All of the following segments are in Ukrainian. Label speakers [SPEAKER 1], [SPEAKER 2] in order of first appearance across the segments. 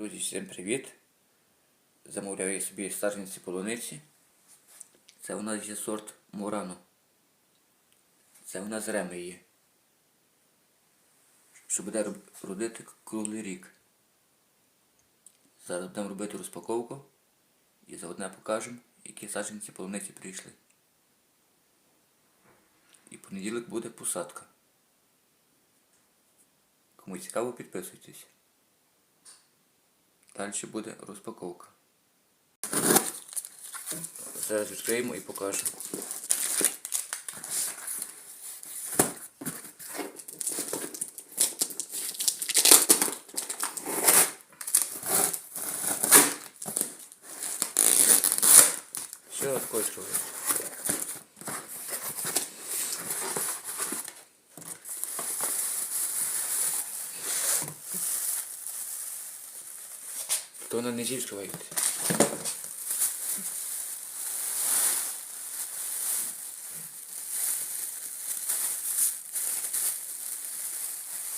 [SPEAKER 1] Друзі, всім привіт! Замовляю собі саджанці полуниці. Це у нас є сорт Мурано. Це у нас реми є. Що буде родити круглий рік. Зараз будемо робити розпаковку і заодне покажемо, які саджанці полуниці прийшли. І понеділок буде посадка. Кому цікаво, підписуйтесь. Далі буде розпаковка. Зараз відкриємо і покажемо. Все, открою. То на низі відкривається.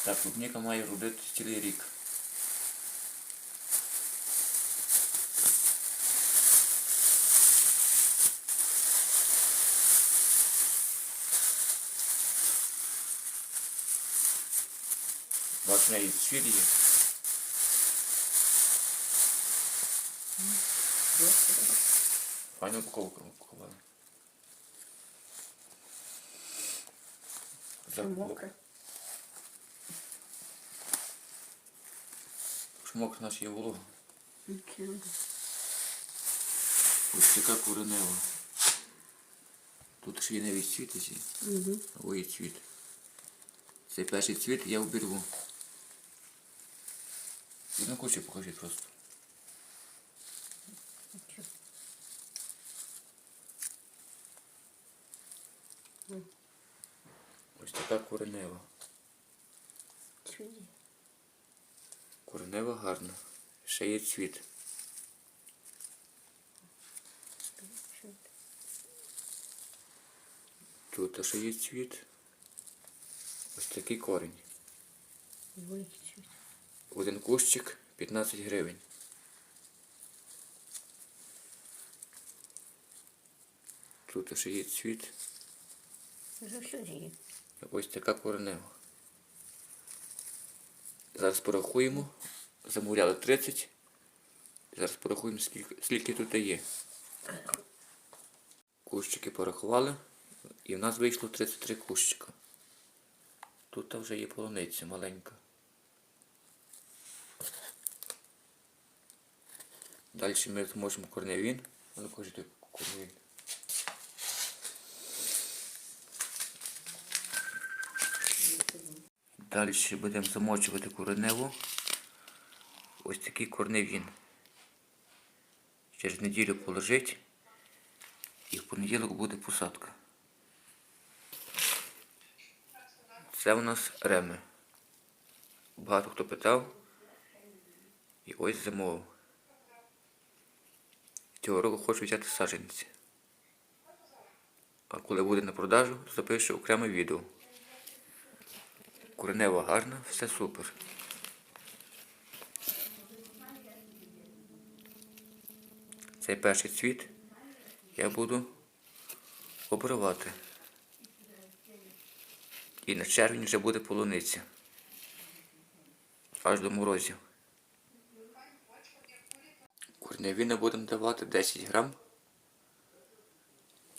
[SPEAKER 1] Так, клубніка має родити цілий рік. Бачу, в неї цвіт є. Файну упаковку упакували.
[SPEAKER 2] Це мокре.
[SPEAKER 1] Шмок наш є волога. Ось така коренева. Тут ще є навіть цвіт є.
[SPEAKER 2] Угу.
[SPEAKER 1] Є цвіт. Цей перший цвіт я обірву. Одну кучу покажіть просто. Ось така коренева.
[SPEAKER 2] Чуді.
[SPEAKER 1] Коренева гарна. Ще є цвіт. Тут ще є цвіт. Ось такий корінь. Один кущик 15 гривень. Тут ще є цвіт.
[SPEAKER 2] Вже що?
[SPEAKER 1] Ось така коренева. Зараз порахуємо. Замовляли 30. Зараз порахуємо, скільки, скільки тут є. Кущики порахували. І в нас вийшло 33 кущика. Тут вже є полуниця маленька. Далі ми зможемо корневін. А Ну, кажете, корневін. Далі ще будемо замочувати кореневу. Ось такий корневін. Через неділю положить і в понеділок буде посадка. Це у нас реми. Багато хто питав. І ось замовив. Цього року хочу взяти саджанці. А коли буде на продажу, запишу окреме відео. Коренева гарна, все супер. Цей перший цвіт я буду обривати. І на червень вже буде полуниця. Аж до морозів. Корневіна будемо давати 10 грам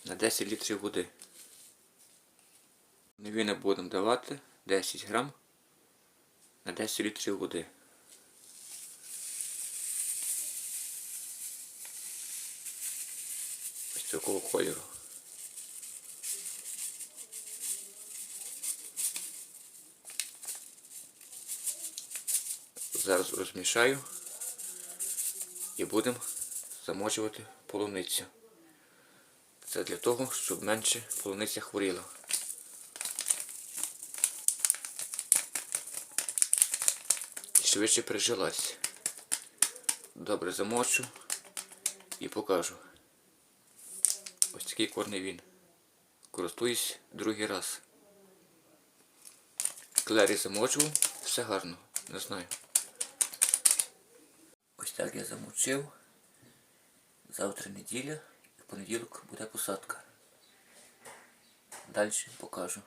[SPEAKER 1] на 10 літрів води. Корневіна будемо давати 10 грам на 10 літрів води. Ось такого кольору. Зараз розмішаю і будемо замочувати полуницю. Це для того, щоб менше полуниця хворіла. Швидше прижилась. Добре замочу і покажу. Ось такий корневін. Користуюсь другий раз. Клері замочував, все гарно, не знаю. Ось так я замочив. Завтра неділя і в понеділок буде посадка. Далі покажу.